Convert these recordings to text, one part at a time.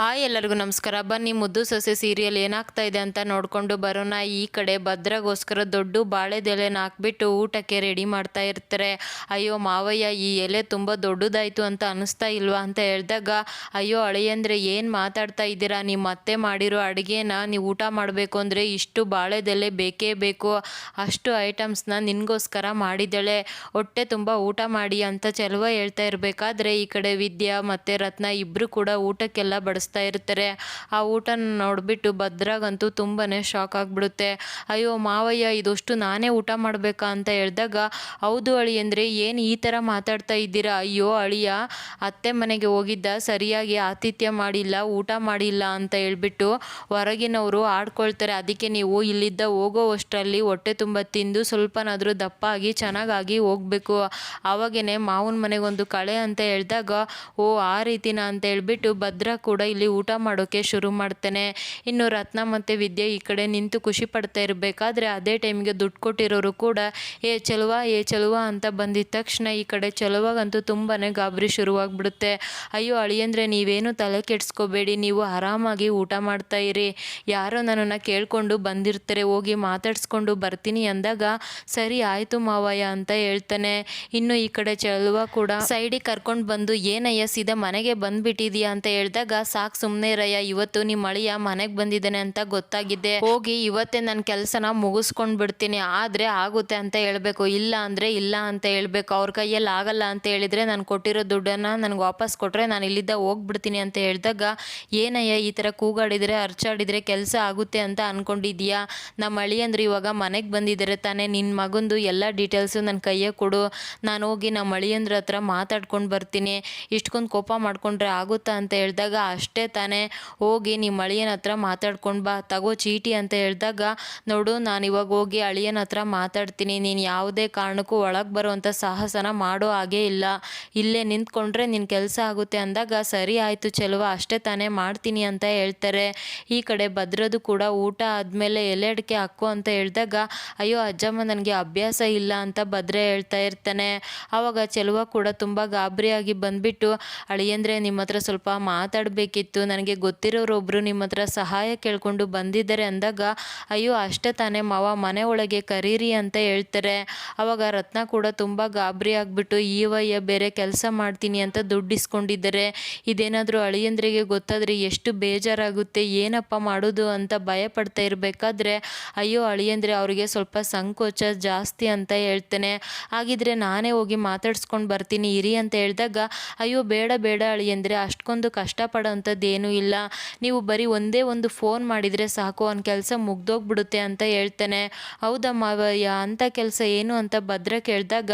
Hi, ಎಲ್ಲರಿಗೂ ನಮಸ್ಕಾರ. ಬನ್ನಿ, ಮುದ್ದು ಸೊಸೆ ಸೀರಿಯಲ್ ಏನಾಗ್ತಾ ಇದೆ ಅಂತ ನೋಡಿಕೊಂಡು ಬರೋಣ. ಈ ಕಡೆ ಭದ್ರಗೋಸ್ಕರ ದೊಡ್ಡ ಬಾಳೆದೆಲೆನ ಹಾಕ್ಬಿಟ್ಟು ಊಟಕ್ಕೆ ರೆಡಿ ಮಾಡ್ತಾ ಇರ್ತಾರೆ. ಅಯ್ಯೋ, ಮಾವಯ್ಯ, ಈ ಎಲೆ ತುಂಬ ದೊಡ್ಡದಾಯಿತು ಅಂತ ಅನಿಸ್ತಾ ಇಲ್ವಾ ಅಂತ ಹೇಳಿದಾಗ, ಅಯ್ಯೋ, ಅಳೆಯಂದ್ರೆ ಏನು ಮಾತಾಡ್ತಾ ಇದ್ದೀರಾ? ನಿಮ್ಮ ಅತ್ತೆ ಮಾಡಿರೋ ಅಡುಗೆನ ನೀವು ಊಟ ಮಾಡಬೇಕು ಅಂದರೆ ಇಷ್ಟು ಬಾಳೆದೆಲೆ ಬೇಕೇ ಬೇಕು. ಅಷ್ಟು ಐಟಮ್ಸ್ನ ನಿನಗೋಸ್ಕರ ಮಾಡಿದ್ದಾಳೆ. ಹೊಟ್ಟೆ ತುಂಬ ಊಟ ಮಾಡಿ ಅಂತ ಚೆಲುವ ಹೇಳ್ತಾ ಇರಬೇಕಾದ್ರೆ ಈ ಕಡೆ ವಿದ್ಯಾ ಮತ್ತು ರತ್ನ ಇಬ್ಬರು ಕೂಡ ಊಟಕ್ಕೆಲ್ಲ ಬಡಿಸ್ತಾ ಇರ್ತಾರೆ. ಆ ಊಟನ ನೋಡಿಬಿಟ್ಟು ಭದ್ರಾಗಂತೂ ತುಂಬಾ ಶಾಕ್ ಆಗಿಬಿಡುತ್ತೆ. ಅಯ್ಯೋ ಮಾವಯ್ಯ, ಇದಷ್ಟು ನಾನೇ ಊಟ ಮಾಡಬೇಕಾ ಅಂತ ಹೇಳಿದಾಗ, ಹೌದು ಅಳಿ ಅಂದರೆ ಏನು ಈ ಥರ ಮಾತಾಡ್ತಾ ಇದ್ದೀರಾ? ಅಯ್ಯೋ ಅಳಿಯ, ಅತ್ತೆ ಮನೆಗೆ ಹೋಗಿದ್ದ ಸರಿಯಾಗಿ ಆತಿಥ್ಯ ಮಾಡಿಲ್ಲ, ಊಟ ಮಾಡಿಲ್ಲ ಅಂತ ಹೇಳ್ಬಿಟ್ಟು ಹೊರಗಿನವರು ಆಡ್ಕೊಳ್ತಾರೆ. ಅದಕ್ಕೆ ನೀವು ಇಲ್ಲಿದ್ದ ಹೋಗೋವಷ್ಟರಲ್ಲಿ ಹೊಟ್ಟೆ ತುಂಬ ತಿಂದು ಸ್ವಲ್ಪನಾದರೂ ದಪ್ಪ ಆಗಿ ಚೆನ್ನಾಗಾಗಿ ಹೋಗಬೇಕು. ಆವಾಗೇ ಮಾವನ ಮನೆಗೊಂದು ಕಳೆ ಅಂತ ಹೇಳಿದಾಗ, ಓ ಆ ರೀತಿನ ಅಂತ ಹೇಳ್ಬಿಟ್ಟು ಭದ್ರ ಕೂಡ ಇಲ್ಲಿ ಊಟ ಮಾಡೋಕ್ಕೆ ಶುರು ಮಾಡ್ತೇನೆ. ಇನ್ನು ರತ್ನ ಮತ್ತು ವಿದ್ಯೆ ಈ ಕಡೆ ನಿಂತು ಖುಷಿ ಪಡ್ತಾ ಇರಬೇಕಾದ್ರೆ ಅದೇ ಟೈಮ್ಗೆ ದುಡ್ಡು ಕೊಟ್ಟಿರೋರು ಕೂಡ, ಏ ಚಲುವ ಏ ಚಲುವ ಅಂತ ಬಂದಿದ್ದ ತಕ್ಷಣ ಈ ಕಡೆ ಚಲುವಾಗಂತೂ ತುಂಬಾ ಗಾಬರಿ ಶುರುವಾಗ್ಬಿಡುತ್ತೆ. ಅಯ್ಯೋ ಅಳಿಯಂದ್ರೆ, ನೀವೇನು ತಲೆ ಕೆಡಿಸ್ಕೋಬೇಡಿ, ನೀವು ಆರಾಮಾಗಿ ಊಟ ಮಾಡ್ತಾ ಇರಿ. ಯಾರೋ ನನ್ನನ್ನು ಕೇಳಿಕೊಂಡು ಬಂದಿರ್ತಾರೆ, ಹೋಗಿ ಮಾತಾಡಿಸ್ಕೊಂಡು ಬರ್ತೀನಿ ಅಂದಾಗ, ಸರಿ ಆಯಿತು ಮಾವಯ್ಯ ಅಂತ ಹೇಳ್ತಾನೆ. ಇನ್ನು ಈ ಕಡೆ ಚಲುವ ಕೂಡ, ಸೈಡಿಗೆ ಕರ್ಕೊಂಡು ಬಂದು, ಏನಯ್ಯ, ಸೀದಾ ಮನೆಗೆ ಬಂದ್ಬಿಟ್ಟಿದೀಯಾ ಅಂತ ಹೇಳಿದಾಗ ಸಾಕು ಸುಮ್ಮನೆ ರಯ್ಯ ಇವತ್ತು ನಿಮ್ಮ ಅಳಿಯ ಮನೆಗೆ ಬಂದಿದ್ದಾನೆ ಅಂತ ಗೊತ್ತಾಗಿದ್ದೆ ಹೋಗಿ ಇವತ್ತೇ ನನ್ನ ಕೆಲಸನ ಮುಗಿಸ್ಕೊಂಡ್ ಬಿಡ್ತೀನಿ. ಆದ್ರೆ ಆಗುತ್ತೆ ಅಂತ ಹೇಳಬೇಕು. ಇಲ್ಲ ಅಂದ್ರೆ ಇಲ್ಲ ಅಂತ ಹೇಳ್ಬೇಕು. ಅವ್ರ ಕೈಯಲ್ಲಿ ಆಗಲ್ಲ ಅಂತ ಹೇಳಿದ್ರೆ ನಾನು ಕೊಟ್ಟಿರೋ ದುಡ್ಡನ್ನ ನನಗೆ ವಾಪಸ್ ಕೊಟ್ರೆ ನಾನು ಇಲ್ಲಿದ್ದ ಹೋಗ್ಬಿಡ್ತೀನಿ ಅಂತ ಹೇಳಿದಾಗ, ಏನಯ್ಯ ಈ ಥರ ಕೂಗಾಡಿದ್ರೆ, ಅರ್ಚಾಡಿದ್ರೆ ಕೆಲಸ ಆಗುತ್ತೆ ಅಂತ ಅನ್ಕೊಂಡಿದ್ಯಾ ನಮ್ಮ ಅಂದ್ರೆ ಇವಾಗ ಮನೆಗೆ ಬಂದಿದ್ದಾರೆ ತಾನೇ. ನಿನ್ನ ಮಗಂದು ಎಲ್ಲ ಡೀಟೇಲ್ಸು ನನ್ನ ಕೈಯ ಕೊಡು. ನಾನು ಹೋಗಿ ನಮ್ಮ ಅಳಿಯಂದ್ರ ಹತ್ರ ಮಾತಾಡ್ಕೊಂಡು ಬರ್ತೀನಿ. ಇಷ್ಟೊಂದು ಕೋಪ ಮಾಡ್ಕೊಂಡ್ರೆ ಆಗುತ್ತಾ? ಅಂತ ಹೇಳಿದಾಗ, ಅಷ್ಟೇ ತಾನೇ. ಹೋಗಿ ನಿಮ್ಮ ಅಳಿಯನ ಹತ್ರ ಮಾತಾಡ್ಕೊಂಡು ಬಾ. ತಗೋ ಚೀಟಿ ಅಂತ ಹೇಳಿದಾಗ, ನೋಡು, ನಾನು ಇವಾಗ ಹೋಗಿ ಅಳಿಯನ ಹತ್ರ ಮಾತಾಡ್ತೀನಿ. ನೀನು ಯಾವುದೇ ಕಾರಣಕ್ಕೂ ಒಳಗೆ ಬರುವಂಥ ಸಾಹಸನ ಮಾಡೋ ಹಾಗೇ ಇಲ್ಲ. ಇಲ್ಲೇ ನಿಂತ್ಕೊಂಡ್ರೆ ನಿನ್ನ ಕೆಲಸ ಆಗುತ್ತೆ ಅಂದಾಗ, ಸರಿ ಆಯಿತು ಚೆಲುವ, ಅಷ್ಟೇ ತಾನೇ ಮಾಡ್ತೀನಿ ಅಂತ ಹೇಳ್ತಾರೆ. ಈ ಕಡೆ ಭದ್ರದು ಕೂಡ ಊಟ ಆದಮೇಲೆ ಎಲೆ ಅಡಿಕೆ ಹಾಕು ಅಂತ ಹೇಳಿದಾಗ, ಅಯ್ಯೋ, ಅಜ್ಜಮ್ಮ ನನಗೆ ಅಭ್ಯಾಸ ಇಲ್ಲ ಅಂತ ಭದ್ರೆ ಹೇಳ್ತಾ ಇರ್ತಾನೆ. ಆವಾಗ ಚೆಲುವ ಕೂಡ ತುಂಬ ಗಾಬರಿಯಾಗಿ ಬಂದುಬಿಟ್ಟು, ಅಳಿಯಂದ್ರೆ ನಿಮ್ಮ ಹತ್ರ ಸ್ವಲ್ಪ ಮಾತಾಡಬೇಕಿತ್ತು. ನನಗೆ ಗೊತ್ತಿರೋರೊಬ್ಬರು ನಿಮ್ಮ ಹತ್ರ ಸಹಾಯ ಕೇಳಿಕೊಂಡು ಬಂದಿದ್ದಾರೆ ಅಂದಾಗ, ಅಯ್ಯೋ, ಅಷ್ಟೇ ತಾನೇ ಮಾವ, ಮನೆ ಒಳಗೆ ಕರೀರಿ ಅಂತ ಹೇಳ್ತಾರೆ. ಆವಾಗ ರತ್ನ ಕೂಡ ತುಂಬ ಗಾಬರಿ ಆಗಿಬಿಟ್ಟು, ಈವಯ್ಯ, ಬೇರೆ ಕೆಲಸ ಮಾಡ್ತೀನಿ ಅಂತ ದುಡ್ಡು ಇಸ್ಕೊಂಡಿದ್ದಾರೆ ಇದೇನಾದರೂ ಅಳಿಯಂದ್ರಿಗೆ ಗೊತ್ತಾದರೆ ಎಷ್ಟು ಬೇಜಾರಾಗುತ್ತೆ, ಏನಪ್ಪ ಮಾಡೋದು ಅಂತ ಭಯ ಪಡ್ತಾ ಇರಬೇಕಾದ್ರೆ, ಅಯ್ಯೋ, ಅಳಿಯಂದ್ರೆ ಅವರಿಗೆ ಸ್ವಲ್ಪ ಸಂಕೋಚ ಜಾಸ್ತಿ ಅಂತ ಹೇಳ್ತೇನೆ. ಹಾಗಿದ್ರೆ ನಾನೇ ಹೋಗಿ ಮಾತಾಡ್ಸ್ಕೊಂಡು ಬರ್ತೀನಿ, ಇರಿ ಅಂತ ಹೇಳಿದಾಗ, ಅಯ್ಯೋ, ಬೇಡ ಬೇಡ ಅಳಿಯಂದ್ರೆ, ಅಷ್ಟೊಂದು ಕಷ್ಟಪಡೋಂಥದ್ದು ಏನೂ ಇಲ್ಲ. ನೀವು ಬರೀ ಒಂದೇ ಒಂದು ಫೋನ್ ಮಾಡಿದರೆ ಸಾಕು, ಅವ್ನ ಕೆಲಸ ಮುಗ್ದೋಗ್ಬಿಡುತ್ತೆ ಅಂತ ಹೇಳ್ತಾನೆ. ಹೌದಾ ಮಾವಯ್ಯ, ಅಂಥ ಕೆಲಸ ಏನು ಅಂತ ಭದ್ರ ಕೇಳಿದಾಗ,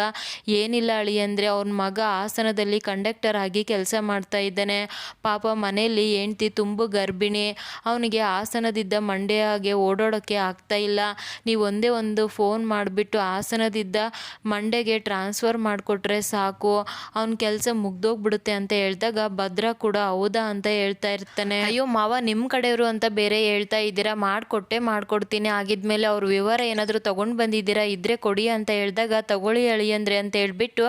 ಏನಿಲ್ಲ ಅಳಿ ಅಂದರೆ ಅವ್ನ ಮಗ ಆಸನದಲ್ಲಿ ಕಂಡಕ್ಟರ್ ಆಗಿ ಕೆಲಸ ಮಾಡ್ತಾ ಇದ್ದಾನೆ. ಪಾಪ ಮನೆಯಲ್ಲಿ ಹೆಂಡ್ತಿ ತುಂಬ ಗರ್ಭಿಣಿ. ಅವನಿಗೆ ಹಾಸನದಿದ್ದ ಮಂಡ್ಯಗೆ ಓಡಾಡೋಕ್ಕೆ ಆಗ್ತಾ ಇಲ್ಲ. ನೀವು ಒಂದೇ ಒಂದು ಫೋನ್ ಮಾಡಿಬಿಟ್ಟು ಆಸನದಿದ್ದ ಮಂಡ್ಯಗೆ ಟ್ರಾನ್ಸ್ಫರ್ ಮಾಡಿಕೊಟ್ರೆ ಸಾಕು. ಅವ್ನ ಕೆಲಸ ಮುಗ್ದೋಗ್ಬಿಡುತ್ತೆ ಅಂತ ಹೇಳಿದಾಗ ಭದ್ರ ಕೂಡ ಹೌದಾ ಅಂತ ಹೇಳ್ತಾ ಇರ್ತಾನೆ. ಅಯ್ಯೋ ಮಾವ ನಿಮ್ಮ ಕಡೆಯವರು ಅಂತ ಬೇರೆ ಹೇಳ್ತಾ ಇದ್ದೀರಾ? ಮಾಡಿಕೊಟ್ಟೆ ಮಾಡ್ಕೊಡ್ತೀನಿ. ಆಗಿದ್ಮೇಲೆ ಅವ್ರ ವಿವರ ಏನಾದರೂ ತೊಗೊಂಡು ಬಂದಿದ್ದೀರಾ? ಇದ್ರೆ ಕೊಡಿ ಅಂತ ಹೇಳಿದಾಗ ತಗೊಳ್ಳಿ ಅಳಿ ಅಂದ್ರೆ ಅಂತ ಹೇಳ್ಬಿಟ್ಟು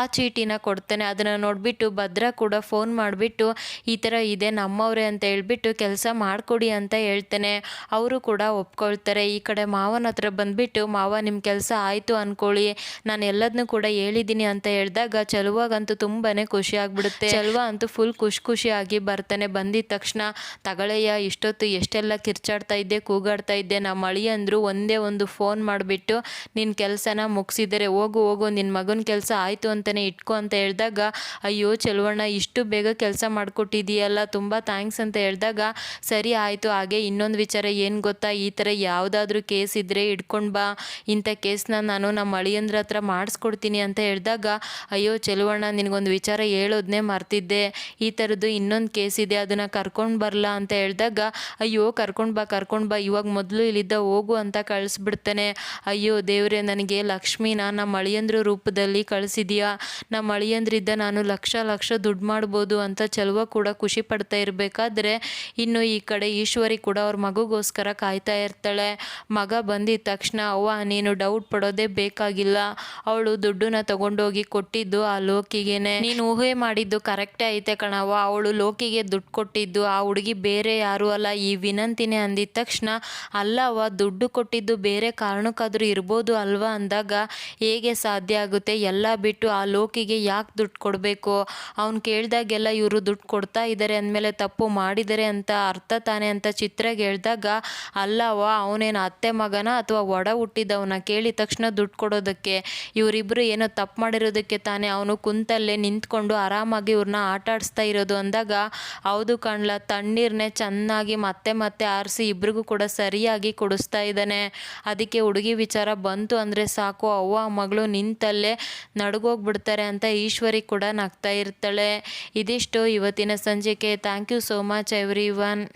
ಆ ಚೀಟಿನ ಕೊಡ್ತಾನೆ. ಅದನ್ನು ನೋಡಿಬಿಟ್ಟು ಭದ್ರ ಕೂಡ ಫೋನ್ ಮಾಡಿಬಿಟ್ಟು ಈ ಥರ ಇದೆ ನಮ್ಮವ್ರೆ ಅಂತ ಹೇಳ್ಬಿಟ್ಟು ಕೆಲಸ ಮಾಡಿಕೊಡಿ ಅಂತ ಹೇಳ್ತಾನೆ. ಅವರು ಕೂಡ ಒಪ್ಕೊಳ್ತಾರೆ. ಈ ಕಡೆ ಮಾವನ ಹತ್ರ ಬಂದ್ಬಿಟ್ಟು ಮಾವ ನಿಮ್ಮ ಕೆಲಸ ಆಯಿತು ಅನ್ಕೊಳ್ಳಿ. ನಾನು ಎಲ್ಲದನ್ನೂ ಕೂಡ ಹೇಳಿದ್ದೀನಿ ಅಂತ ಹೇಳಿದಾಗ ಚಲುವಾಗಂತೂ ತುಂಬಾ ಖುಷಿ ಆಗ್ಬಿಡುತ್ತೆ. ಚಲುವ ಅಂತೂ ಫುಲ್ ಖುಷಿ ಖುಷಿಯಾಗಿ ಬರ್ತಾನೆ. ಬಂದಿದ ತಕ್ಷಣ, ತಗಳಯ್ಯ, ಇಷ್ಟೊತ್ತು ಎಷ್ಟೆಲ್ಲ ಕಿರ್ಚಾಡ್ತಾ ಇದ್ದೆ, ಕೂಗಾಡ್ತಾ ಇದ್ದೆ ನಮ್ಮ ಅಳಿಯಂದ್ರು ಒಂದೇ ಒಂದು ಫೋನ್ ಮಾಡಿಬಿಟ್ಟು ನಿನ್ನ ಕೆಲಸನ ಮುಗಿಸಿದರೆ, ಹೋಗು ಹೋಗು ನಿನ್ನ ಮಗನ ಕೆಲಸ ಆಯಿತು ಅಂತಲೇ ಇಟ್ಕೊ ಅಂತ ಹೇಳಿದಾಗ, ಅಯ್ಯೋ ಚೆಲುವಣ್ಣ, ಇಷ್ಟು ಬೇಗ ಕೆಲಸ ಮಾಡಿಕೊಟ್ಟಿದೀಯಲ್ಲ, ತುಂಬ ಥ್ಯಾಂಕ್ಸ್ ಅಂತ ಹೇಳಿದಾಗ, ಸರಿ ಆಯಿತು, ಹಾಗೆ ಇನ್ನೊಂದು ವಿಚಾರ, ಏನು ಗೊತ್ತಾ, ಈ ಥರ ಯಾವುದಾದ್ರೂ ಕೇಸ್ ಇದ್ದರೆ ಇಟ್ಕೊಂಡು ಬಾ, ಇಂಥ ಕೇಸ್ನ ನಾನು ನಮ್ಮ ಅಳಿಯಂದ್ರ ಹತ್ರ ಮಾಡಿಸ್ಕೊಡ್ತೀನಿ ಅಂತ ಹೇಳಿದಾಗ, ಅಯ್ಯೋ ಚೆಲುವಣ್ಣ, ನಿನಗೊಂದು ವಿಚಾರ ಹೇಳೋದನ್ನೇ ಮರ್ತಿದ್ದೆ, ಈ ಥರದ್ದು ಇನ್ನೊಂದು ಕೇಸ್ ಇದೆ ಅದನ್ನು ಕರ್ಕೊಂಡು ಬರಲ್ಲ ಅಂತ ಹೇಳಿದಾಗ, ಅಯ್ಯೋ, ಕರ್ಕೊಂಡು ಬಾ ಕರ್ಕೊಂಡು ಬಾ, ಇವಾಗ ಮೊದಲು ಇಲ್ಲಿದ್ದ ಹೋಗು ಅಂತ ಕಳಿಸ್ಬಿಡ್ತಾನೆ. ಅಯ್ಯೋ, ದೇವ್ರೆ, ನನಗೆ ಲಕ್ಷ್ಮಿನ ನಮ್ಮ ಅಳಿಯಂದ್ರ ರೂಪದಲ್ಲಿ ಕಳಿಸಿದ್ಯಾ? ನಮ್ಮ ಅಳಿಯಂದ್ರಿದ್ದ ನಾನು ಲಕ್ಷ ಲಕ್ಷ ದುಡ್ಡು ಮಾಡ್ಬೋದು ಅಂತ ಚಲುವ ಕೂಡ ಖುಷಿ ಪಡ್ತಾ ಇರಬೇಕಾದ್ರೆ, ಇನ್ನು ಈ ಕಡೆ ಈಶ್ವರಿ ಕೂಡ ಅವ್ರ ಮಗುಗೋಸ್ಕರ ಕಾಯ್ತಾ ಇರ್ತಾಳೆ. ಮಗ ಬಂದಿದ ತಕ್ಷಣ, ಅವ್ವ, ನೀನು ಡೌಟ್ ಪಡೋದೇ ಬೇಕಾಗಿಲ್ಲ. ಅವಳು ದುಡ್ಡನ್ನ ತಗೊಂಡೋಗಿ ಕೊಟ್ಟಿದ್ದು ಆ ಲೋಕಿಗೆನೆ. ನೀನು ಊಹೆ ಮಾಡಿದ್ದು ಕರೆಕ್ಟೇ ಐತೆ ಕಣವ್ವ. ಅವಳು ಲೋಕಿಗೆ ದುಡ್ಡು ದುಡ್ಡು ಕೊಟ್ಟಿದ್ದು, ಆ ಹುಡುಗಿ ಬೇರೆ ಯಾರೂ ಅಲ್ಲ. ಈ ವಿನಂತಿನೇ ಅಂದಿದ ತಕ್ಷಣ ಅಲ್ಲವ ದುಡ್ಡು ಕೊಟ್ಟಿದ್ದು ಬೇರೆ ಕಾರಣಕ್ಕಾದರೂ ಇರ್ಬೋದು ಅಲ್ವಾ? ಅಂದಾಗ, ಹೇಗೆ ಸಾಧ್ಯ ಆಗುತ್ತೆ? ಎಲ್ಲ ಬಿಟ್ಟು ಆ ಲೋಕಿಗೆ ಯಾಕೆ ದುಡ್ಡು ಕೊಡಬೇಕು? ಅವ್ನು ಕೇಳಿದಾಗೆಲ್ಲ ಇವರು ದುಡ್ಡು ಕೊಡ್ತಾ ಇದ್ದಾರೆ ಅಂದಮೇಲೆ ತಪ್ಪು ಮಾಡಿದರೆ ಅಂತ ಅರ್ಥ ತಾನೆ? ಅಂತ ಚಿತ್ರಗೆ ಹೇಳಿದಾಗ ಅಲ್ಲವ ಅವನೇನು ಅತ್ತೆ ಮಗನ ಅಥವಾ ಒಡ ಹುಟ್ಟಿದವನ? ಕೇಳಿದ ತಕ್ಷಣ ದುಡ್ಡು ಕೊಡೋದಕ್ಕೆ. ಇವರಿಬ್ಬರು ಏನೋ ತಪ್ಪು ಮಾಡಿರೋದಕ್ಕೆ ತಾನೇ ಅವನು ಕುಂತಲ್ಲೇ ನಿಂತ್ಕೊಂಡು ಆರಾಮಾಗಿ ಇವ್ರನ್ನ ಆಟಾಡಿಸ್ತಾ ಇರೋದು ಅಂದಾಗ ಹೌದು ಕಣ್ಲ ತಣ್ಣೀರನ್ನೇ ಚೆನ್ನಾಗಿ ಮತ್ತೆ ಮತ್ತೆ ಆರಿಸಿ ಇಬ್ರಿಗೂ ಕೂಡ ಸರಿಯಾಗಿ ಕುಡಿಸ್ತಾ ಇದ್ದಾನೆ. ಅದಕ್ಕೆ ಹುಡುಗಿ ವಿಚಾರ ಬಂತು ಅಂದರೆ ಸಾಕು, ಅವ್ವ ಮಗಳು ನಿಂತಲ್ಲೇ ನಡ್ಗೋಗ್ಬಿಡ್ತಾರೆ ಅಂತ ಈಶ್ವರಿ ಕೂಡ ನಗ್ತಾ ಇರ್ತಾಳೆ. ಇದಿಷ್ಟು ಇವತ್ತಿನ ಸಂಜೆಗೆ thank you so much every